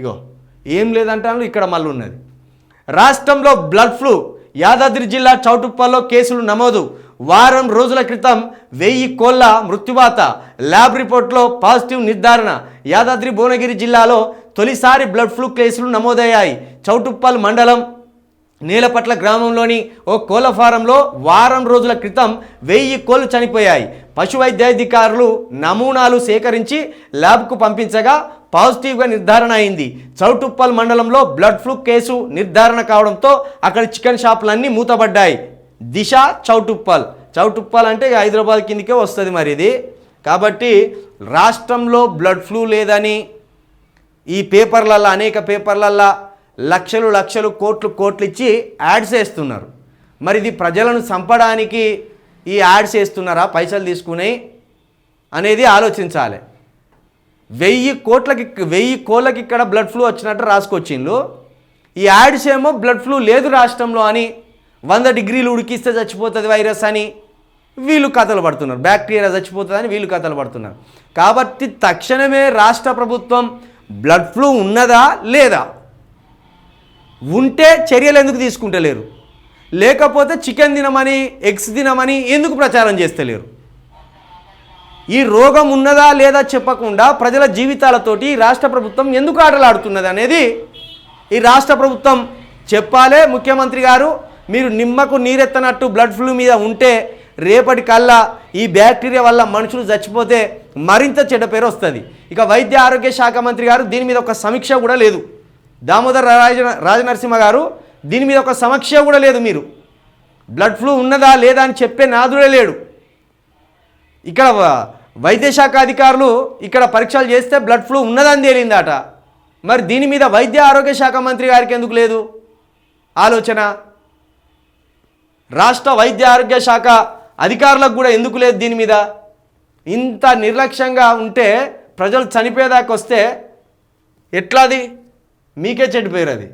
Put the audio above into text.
ఇగో ఏం లేదంటాను ఇక్కడ మళ్ళీ ఉన్నది. రాష్ట్రంలో బ్లడ్ ఫ్లూ యాదాద్రి జిల్లా చౌటుప్పల్లో కేసులు నమోదు. వారం రోజుల క్రితం వెయ్యి కోళ్ళ మృత్యువాత ల్యాబ్ రిపోర్ట్లో పాజిటివ్ నిర్ధారణ. యాదాద్రి భువనగిరి జిల్లాలో తొలిసారి బ్లడ్ ఫ్లూ కేసులు నమోదయ్యాయి. చౌటుప్పల్ మండలం నీలపట్ల గ్రామంలోని ఓ కోళ్ళ ఫారంలో వారం రోజుల క్రితం వెయ్యి కోళ్ళు చనిపోయాయి. పశు వైద్యాధికారులు నమూనాలు సేకరించి ల్యాబ్కు పంపించగా పాజిటివ్గా నిర్ధారణ అయింది. చౌటుప్పల్ మండలంలో బ్లడ్ ఫ్లూ కేసు నిర్ధారణ కావడంతో అక్కడ చికెన్ షాపులన్నీ మూతబడ్డాయి దిశ చౌటుప్పల్. చౌటుప్పల్ అంటే హైదరాబాద్ కిందకే వస్తుంది మరి ఇది. కాబట్టి రాష్ట్రంలో బ్లడ్ ఫ్లూ లేదని ఈ పేపర్లల్లో అనేక పేపర్లల్లో లక్షలు లక్షలు కోట్లు కోట్లు ఇచ్చి యాడ్స్ వేస్తున్నారు. మరి ఇది ప్రజలను చంపడానికి ఈ యాడ్స్ వేస్తున్నారా? పైసలు తీసుకుని అనేది ఆలోచించాలి. వెయ్యి కోట్లకి వెయ్యి కోళ్ళకి ఇక్కడ బ్లడ్ ఫ్లూ వచ్చినట్టు రాసుకొచ్చిండ్రు. ఈ యాడ్స్ ఏమో బ్లడ్ ఫ్లూ లేదు రాష్ట్రంలో అని వంద డిగ్రీలు ఉడికిస్తే చచ్చిపోతుంది వైరస్ అని వీళ్ళు కథలు పడుతున్నారు. బ్యాక్టీరియా చచ్చిపోతుందని వీళ్ళు కథలు పడుతున్నారు. కాబట్టి తక్షణమే రాష్ట్ర ప్రభుత్వం బ్లడ్ ఫ్లూ ఉన్నదా లేదా? ఉంటే చర్యలు ఎందుకు తీసుకుంటలేరు? లేకపోతే చికెన్ తినమని ఎగ్స్ తినమని ఎందుకు ప్రచారం చేస్తలేరు? ఈ రోగం ఉన్నదా లేదా చెప్పకుండా ప్రజల జీవితాలతోటి ఈ రాష్ట్ర ప్రభుత్వం ఎందుకు ఆటలాడుతున్నది అనేది ఈ రాష్ట్ర ప్రభుత్వం చెప్పాలే. ముఖ్యమంత్రి గారు మీరు నిమ్మకు నీరెత్తనట్టు బ్లడ్ ఫ్లూ మీద ఉంటే రేపటి కల్లా ఈ బ్యాక్టీరియా వల్ల మనుషులు చచ్చిపోతే మరింత చెడ్డ పేరు వస్తుంది. ఇక వైద్య ఆరోగ్య శాఖ మంత్రి గారు దీని మీద ఒక సమీక్ష కూడా లేదు. దామోదర్ రాజ రాజనరసింహ గారు దీని మీద ఒక సమీక్ష కూడా లేదు మీరు. బ్లడ్ ఫ్లూ ఉన్నదా లేదా అని చెప్పే నాదుడే లేడు. ఇక్కడ వైద్యశాఖ అధికారులు ఇక్కడ పరీక్షలు చేస్తే బ్లడ్ ఫ్లూ ఉన్నదని తేలిందట. మరి దీని మీద వైద్య ఆరోగ్య శాఖ మంత్రి గారికి ఎందుకు లేదు? ఆలోచన? రాష్ట్ర వైద్య ఆరోగ్య శాఖ అధికారులకు కూడా ఎందుకు లేదు దీని మీద? ఇంత నిర్లక్ష్యంగా ఉంటే ప్రజలు చనిపోయేదాకా వస్తే ఎట్లాది? మీకే చెడిపోయారు అది.